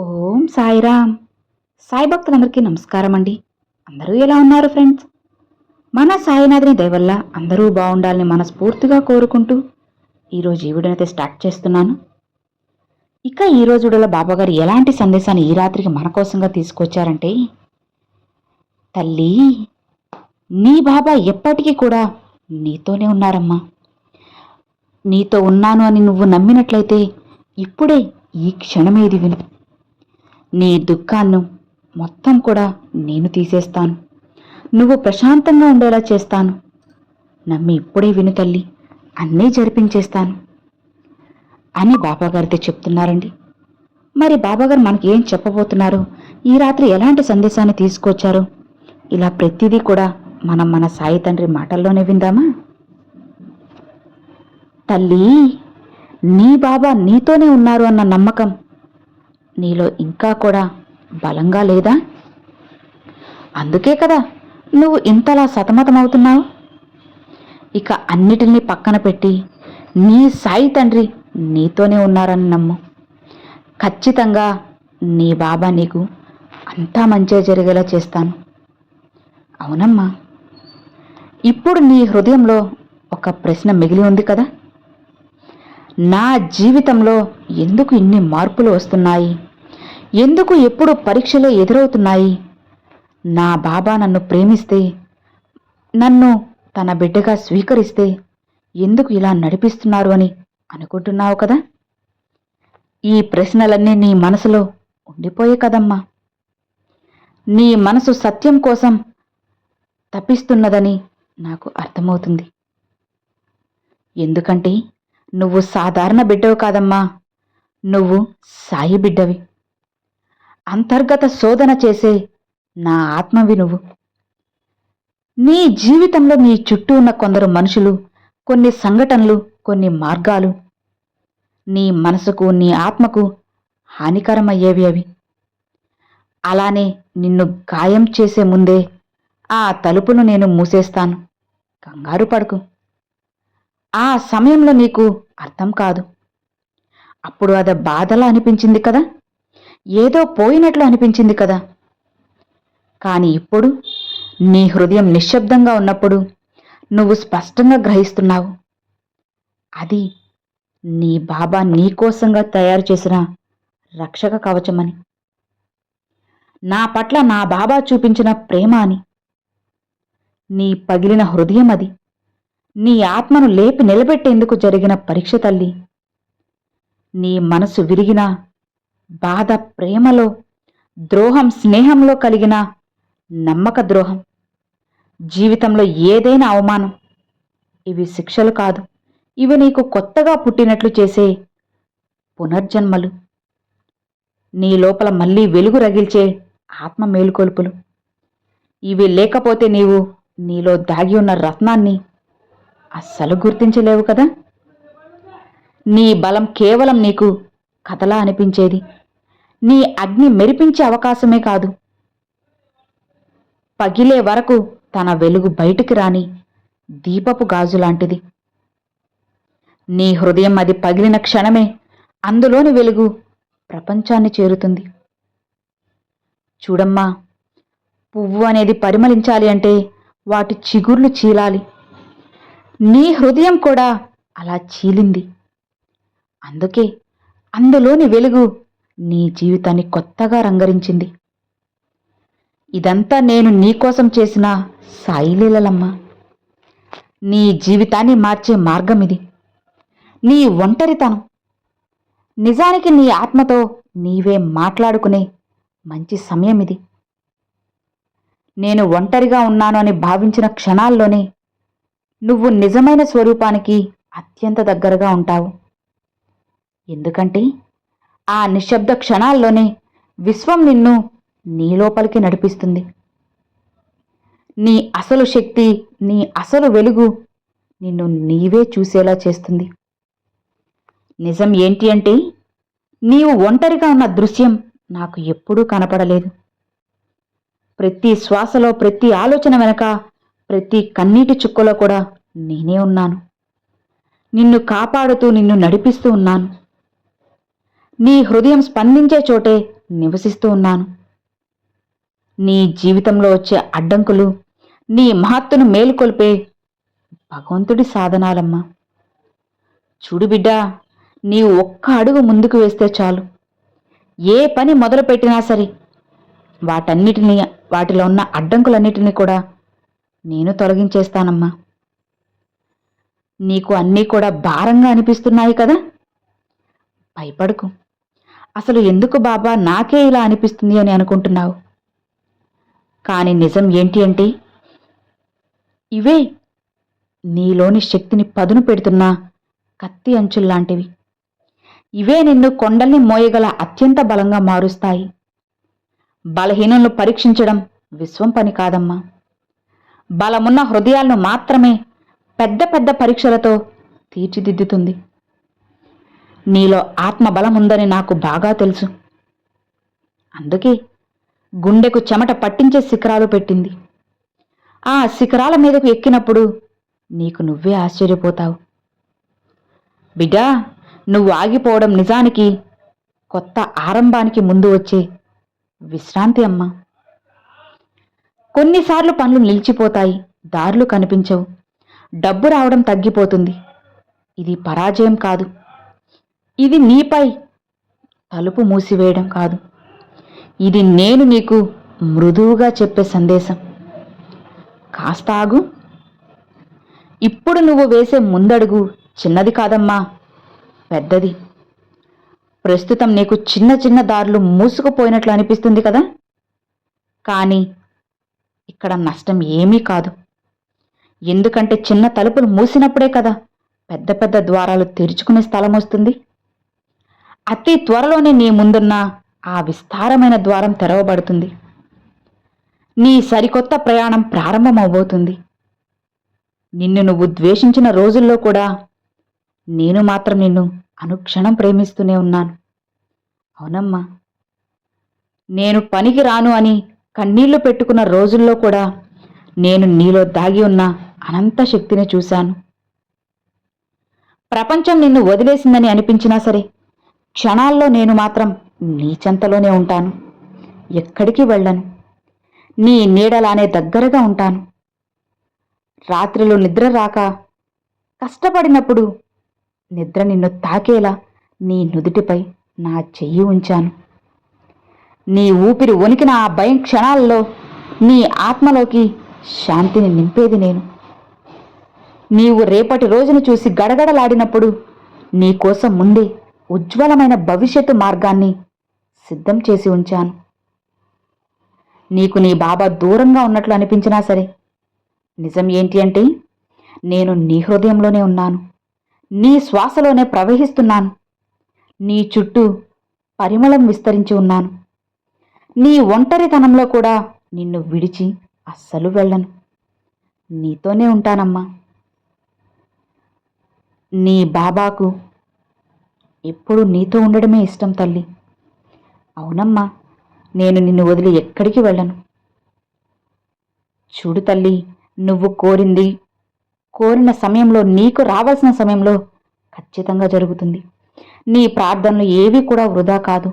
ఓం సాయిరామ్. సాయి భక్తులందరికీ నమస్కారం అండి అందరూ ఎలా ఉన్నారు ఫ్రెండ్స్? మన సాయినాథుని దయవల్ల అందరూ బాగుండాలని మనస్ఫూర్తిగా కోరుకుంటూ ఈరోజు ఈ వీడియోనైతే స్టార్ట్ చేస్తున్నాను. ఇక ఈ రోజు బాబాగారు ఎలాంటి సందేశాన్ని ఈ రాత్రికి మన కోసంగా తీసుకొచ్చారంటే తల్లి నీ బాబా ఎప్పటికీ కూడా నీతోనే ఉన్నారమ్మా. నీతో ఉన్నాను అని నువ్వు నమ్మినట్లయితే ఇప్పుడే ఈ క్షణమేది విను. నీ దుఃఖాన్ని మొత్తం కూడా నేను తీసేస్తాను. నువ్వు ప్రశాంతంగా ఉండేలా చేస్తాను. నమ్మి ఇప్పుడే విను తల్లి అన్నీ జరిపించేస్తాను. అని బాబాగారితో చెప్తున్నారండి. మరి బాబాగారు మనకి ఏం చెప్పబోతున్నారు? ఈ రాత్రి ఎలాంటి సందేశాన్ని తీసుకొచ్చారు? ఇలా ప్రతిదీ కూడా మనం మన సాయి తండ్రి మాటల్లోనే విందామా? తల్లి నీ బాబా నీతోనే ఉన్నారు అన్న నమ్మకం నీలో ఇంకా కూడా బలంగా లేదా? అందుకే కదా నువ్వు ఇంతలా సతమతమవుతున్నావు. ఇక అన్నిటినీ పక్కన పెట్టి నీ సాయి తండ్రి నీతోనే ఉన్నారని నమ్ము. ఖచ్చితంగా నీ బాబా నీకు అంతా మంచిగా జరిగేలా చేస్తాను. అవునమ్మా. ఇప్పుడు నీ హృదయంలో ఒక ప్రశ్న మిగిలి ఉంది కదా. నా జీవితంలో ఎందుకు ఇన్ని మార్పులు వస్తున్నాయి? ఎందుకు ఎప్పుడు పరీక్షలు ఎదురవుతున్నాయి? నా బాబా నన్ను ప్రేమిస్తే నన్ను తన బిడ్డగా స్వీకరిస్తే ఎందుకు ఇలా నడిపిస్తున్నారు అని అనుకుంటున్నావు కదా? ఈ ప్రశ్నలన్నీ నీ మనసులో ఉండిపోయే కదమ్మా. నీ మనసు సత్యం కోసం తప్పిస్తున్నదని నాకు అర్థమవుతుంది. ఎందుకంటే నువ్వు సాధారణ బిడ్డవు కాదమ్మా. నువ్వు సాయి బిడ్డవి. అంతర్గత శోధన చేసే నా ఆత్మవి నువ్వు. నీ జీవితంలో నీ చుట్టూ ఉన్న కొందరు మనుషులు కొన్ని సంఘటనలు కొన్ని మార్గాలు. నీ మనసుకు నీ ఆత్మకు హానికరమయ్యేవి అవి. అలానే నిన్ను గాయం చేసే ముందే ఆ తలుపును నేను మూసేస్తాను. కంగారు పడుకు. ఆ సమయంలో నీకు అర్థం కాదు. అప్పుడు అది బాధలా అనిపించింది కదా? ఏదో పోయినట్లు అనిపించింది కదా. కానీ ఇప్పుడు నీ హృదయం నిశ్శబ్దంగా ఉన్నప్పుడు నువ్వు స్పష్టంగా గ్రహిస్తున్నావు. అది నీ బాబా నీకోసంగా తయారు చేసిన రక్షక కవచమని నా పట్ల నా బాబా చూపించిన ప్రేమ అని. నీ పగిలిన హృదయం అది. నీ ఆత్మను లేపి నిలబెట్టేందుకు జరిగిన పరీక్ష తల్లి. నీ మనసు విరిగినా బాధ ప్రేమలో ద్రోహం స్నేహంలో కలిగిన నమ్మక ద్రోహం. జీవితంలో ఏదైనా అవమానం. ఇవి శిక్షలు కాదు. ఇవి నీకు కొత్తగా పుట్టినట్లు చేసే పునర్జన్మలు. నీ లోపల మళ్ళీ వెలుగు రగిల్చే ఆత్మ మేలుకొలుపులు. ఇవి లేకపోతే నీవు నీలో దాగి ఉన్న రత్నాన్ని అస్సలు గుర్తించలేవు కదా? నీ బలం కేవలం నీకు కథలా అనిపించేది. నీ అగ్ని మెరిపించే అవకాశమే కాదు. పగిలే వరకు తన వెలుగు బయటికి రాని దీపపు గాజు లాంటిది నీ హృదయం అది పగిలిన క్షణమే అందులోని వెలుగు ప్రపంచాన్ని చేరుతుంది. చూడమ్మా పువ్వు అనేది పరిమళించాలి అంటే వాటి చిగుర్లు చీలాలి. నీ హృదయం కూడా అలా చీలింది. అందుకే అందులోని వెలుగు నీ జీవితాన్ని కొత్తగా రంగరించింది. ఇదంతా నేను నీకోసం చేసిన సాయిలీలమ్మా నీ జీవితాన్ని మార్చే మార్గం ఇది. నీ ఒంటరితనం. నిజానికి నీ ఆత్మతో నీవే మాట్లాడుకునే మంచి సమయం ఇది. నేను ఒంటరిగా ఉన్నాను అని భావించిన క్షణాల్లోనే నువ్వు నిజమైన స్వరూపానికి అత్యంత దగ్గరగా ఉంటావు. ఎందుకంటే ఆ నిశ్శబ్ద క్షణాల్లోనే విశ్వం నిన్ను నీ లోపలికి నడిపిస్తుంది. నీ అసలు శక్తి నీ అసలు వెలుగు నిన్ను నీవే చూసేలా చేస్తుంది. నిజం ఏంటి అంటే నీవు ఒంటరిగా ఉన్న దృశ్యం నాకు ఎప్పుడూ కనపడలేదు. ప్రతి శ్వాసలో ప్రతి ఆలోచన వెనక ప్రతి కన్నీటి చుక్కలో కూడా నేనే ఉన్నాను. నిన్ను కాపాడుతూ నిన్ను నడిపిస్తూ ఉన్నాను. నీ హృదయం స్పందించే చోటే నివసిస్తూ ఉన్నాను. నీ జీవితంలో వచ్చే అడ్డంకులు నీ మహత్తును మేలుకొల్పే భగవంతుడి సాధనాలమ్మా. చూడు బిడ్డా నీవు ఒక్క అడుగు ముందుకు వేస్తే చాలు. ఏ పని మొదలుపెట్టినా సరే వాటన్నిటిని వాటిలో ఉన్న అడ్డంకులన్నిటినీ కూడా నేను తొలగించేస్తానమ్మా. నీకు అన్నీ కూడా భారంగా అనిపిస్తున్నాయి కదా? భయపడకు. అసలు ఎందుకు బాబా నాకే ఇలా అనిపిస్తుంది అని అనుకుంటున్నావు? కానీ నిజం ఏంటి అంటే ఇవే నీలోని శక్తిని పదును పెడుతున్న కత్తి అంచుల్లాంటివి ఇవే నిన్ను కొండల్ని మోయగల అత్యంత బలంగా మారుస్తాయి. బలహీనులను పరీక్షించడం విశ్వం పని కాదమ్మా. బలమున్న హృదయాలను మాత్రమే పెద్ద పెద్ద పరీక్షలతో తీర్చిదిద్దుతుంది. నీలో ఆత్మబలం ఉందని నాకు బాగా తెలుసు. అందుకే గుండెకు చెమట పట్టించే శిఖరాలు పెట్టింది. ఆ శిఖరాల మీదకు ఎక్కినప్పుడు నీకు నువ్వే ఆశ్చర్యపోతావు. బిడ్డా నువ్వు ఆగిపోవడం నిజానికి కొత్త ఆరంభానికి ముందు వచ్చే విశ్రాంతి అమ్మా. కొన్నిసార్లు పనులు నిలిచిపోతాయి దారులు కనిపించవు. డబ్బు రావడం తగ్గిపోతుంది. ఇది పరాజయం కాదు. ఇది నీపై తలుపు మూసివేయడం కాదు. ఇది నేను నీకు మృదువుగా చెప్పే సందేశం. కాస్త ఆగు ఇప్పుడు నువ్వు వేసే ముందడుగు చిన్నది కాదమ్మా పెద్దది. ప్రస్తుతం నీకు చిన్న చిన్న దారులు మూసుకుపోయినట్లు అనిపిస్తుంది కదా? కానీ ఇక్కడ నష్టం ఏమీ కాదు. ఎందుకంటే చిన్న తలుపులు మూసినప్పుడే కదా పెద్ద పెద్ద ద్వారాలు తెరుచుకునే స్థలం వస్తుంది. అతి త్వరలోనే నీ ముందున్న ఆ విస్తారమైన ద్వారం తెరవబడుతుంది. నీ సరికొత్త ప్రయాణం ప్రారంభమవబోతుంది. నిన్ను నువ్వు ద్వేషించిన రోజుల్లో కూడా నేను మాత్రం నిన్ను అనుక్షణం ప్రేమిస్తూనే ఉన్నాను. అవునమ్మా. నేను పనికి రాను అని కన్నీళ్ళు పెట్టుకున్న రోజుల్లో కూడా నేను నీలో దాగి ఉన్న అనంత శక్తిని చూశాను. ప్రపంచం నిన్ను వదిలేసిందని అనిపించినా సరే క్షణాల్లో నేను మాత్రం నీ చెంతలోనే ఉంటాను. ఎక్కడికి వెళ్ళను. నీ నీడలానే దగ్గరగా ఉంటాను. రాత్రిలో నిద్ర రాక కష్టపడినప్పుడు నిద్ర నిన్ను తాకేలా నీ నుదుటిపై నా చెయ్యి ఉంచాను. నీ ఊపిరి వణికిన ఆ భయం క్షణాల్లో నీ ఆత్మలోకి శాంతిని నింపేది నేను. నీవు రేపటి రోజును చూసి గడగడలాడినప్పుడు నీకోసం ముందే ఉజ్వలమైన భవిష్యత్తు మార్గాన్ని సిద్ధం చేసి ఉంచాను. నీకు నీ బాబా దూరంగా ఉన్నట్లు అనిపించినా సరే నిజం ఏంటి అంటే నేను నీ హృదయంలోనే ఉన్నాను. నీ శ్వాసలోనే ప్రవహిస్తున్నాను. నీ చుట్టూ పరిమళం విస్తరించి ఉన్నాను. నీ ఒంటరితనంలో కూడా నిన్ను విడిచి అస్సలు వెళ్ళను. నీతోనే ఉంటానమ్మా. నీ బాబాకు ఎప్పుడు నీతో ఉండడమే ఇష్టం తల్లి. అవునమ్మా నేను నిన్ను వదిలి ఎక్కడికి వెళ్ళను? చూడు తల్లి నువ్వు కోరింది కోరిన సమయంలో నీకు రావాల్సిన సమయంలో ఖచ్చితంగా జరుగుతుంది. నీ ప్రార్థనలు ఏవి కూడా వృధా కాదు.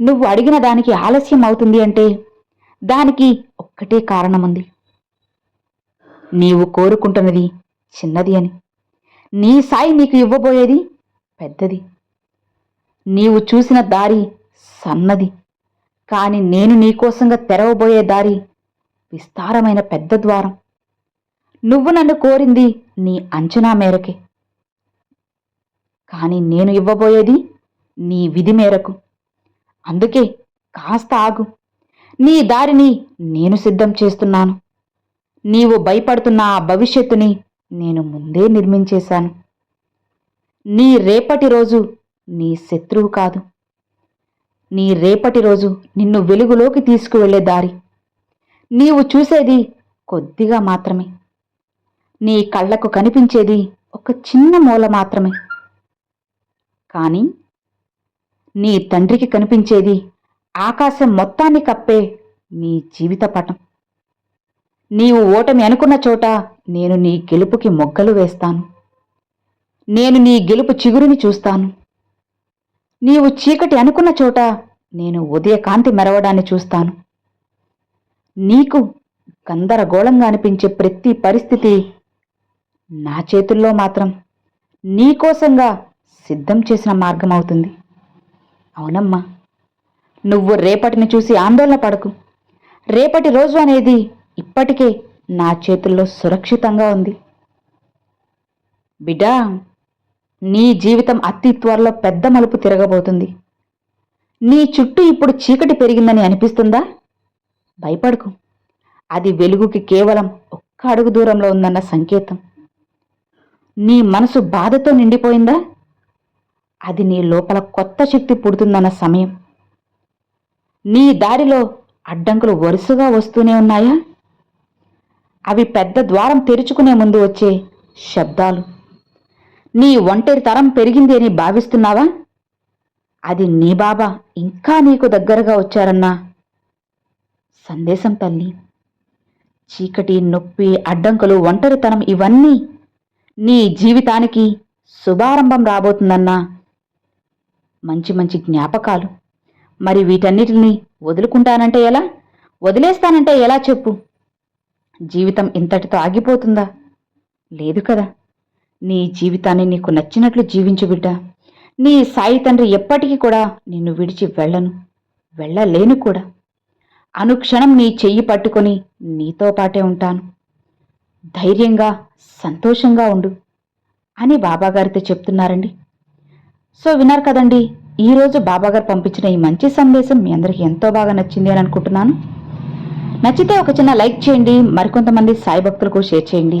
నువ్వు అడిగిన దానికి ఆలస్యం అవుతుంది అంటే దానికి ఒక్కటే కారణముంది. నీవు కోరుకుంటున్నది చిన్నది అని. నీ సాయి నీకు ఇవ్వబోయేది పెద్దది. నీవు చూసిన దారి సన్నది. కాని నేను నీకోసంగా తెరవబోయే దారి విస్తారమైన పెద్ద ద్వారం. నువ్వు నన్ను కోరింది నీ అంచనా మేరకే. కాని నేను ఇవ్వబోయేది నీ విధి మేరకు. అందుకే కాస్త ఆగు. నీ దారిని నేను సిద్ధం చేస్తున్నాను. నీవు భయపడుతున్న ఆ భవిష్యత్తుని నేను ముందే నిర్మించేశాను. నీ రేపటి రోజు నీ శత్రువు కాదు. నీ రేపటి రోజు నిన్ను వెలుగులోకి తీసుకువెళ్ళే దారి. నీవు చూసేది కొద్దిగా మాత్రమే. నీ కళ్ళకు కనిపించేది ఒక చిన్న మూల మాత్రమే. కానీ నీ తండ్రికి కనిపించేది ఆకాశం మొత్తాన్ని కప్పే నీ జీవిత పటం. నీవు ఓటమి అనుకున్న చోట నేను నీ గెలుపుకి మొగ్గలు వేస్తాను. నేను నీ గెలుపు చిగురుని చూస్తాను. నీవు చీకటి అనుకున్న చోట నేను ఉదయకాంతి మెరవడాన్ని చూస్తాను. నీకు గందరగోళంగా అనిపించే ప్రతి పరిస్థితి నా చేతుల్లో మాత్రం నీకోసంగా సిద్ధం చేసిన మార్గం అవుతుంది అవునమ్మా నువ్వు రేపటిని చూసి ఆందోళన పడకు. రేపటి రోజు అనేది ఇప్పటికే నా చేతుల్లో సురక్షితంగా ఉంది. బిడ్డా నీ జీవితం అతి త్వరలో పెద్ద మలుపు తిరగబోతుంది. నీ చుట్టూ ఇప్పుడు చీకటి పెరిగిందని అనిపిస్తుందా? భయపడకు. అది వెలుగుకి కేవలం ఒక్క అడుగు దూరంలో ఉందన్న సంకేతం. నీ మనసు బాధతో నిండిపోయిందా? అది నీ లోపల కొత్త శక్తి పుడుతుందన్న సమయం. నీ దారిలో అడ్డంకులు వరుసగా వస్తూనే ఉన్నాయా? అవి పెద్ద ద్వారం తెరుచుకునే ముందు వచ్చే శబ్దాలు. నీ ఒంటరి తరం పెరిగింది అని భావిస్తున్నావా? అది నీ బాబా. ఇంకా నీకు దగ్గరగా వచ్చారన్నా. సందేశం తల్లి. చీకటి నొప్పి అడ్డంకులు ఒంటరితనం ఇవన్నీ నీ జీవితానికి శుభారంభం రాబోతుందన్నా. మంచి మంచి జ్ఞాపకాలు. మరి వీటన్నిటిని వదులుకుంటానంటే ఎలా? వదిలేస్తానంటే ఎలా చెప్పు? జీవితం ఇంతటితో ఆగిపోతుందా? లేదు కదా. నీ జీవితాన్ని నీకు నచ్చినట్లు జీవించు బిడ్డ. నీ సాయి తండ్రి ఎప్పటికీ కూడా నిన్ను విడిచి వెళ్ళను వెళ్ళలేను కూడా. అనుక్షణం నీ చెయ్యి పట్టుకొని నీతో పాటే ఉంటాను. ధైర్యంగా సంతోషంగా ఉండు అని బాబాగారితో చెప్తున్నారండి. సో విన్నారు కదండి ఈరోజు బాబాగారు పంపించిన ఈ మంచి సందేశం మీ అందరికీ ఎంతో బాగా నచ్చింది అని అనుకుంటున్నాను. నచ్చితే ఒక చిన్న లైక్ చేయండి మరికొంతమంది సాయి భక్తులకు షేర్ చేయండి.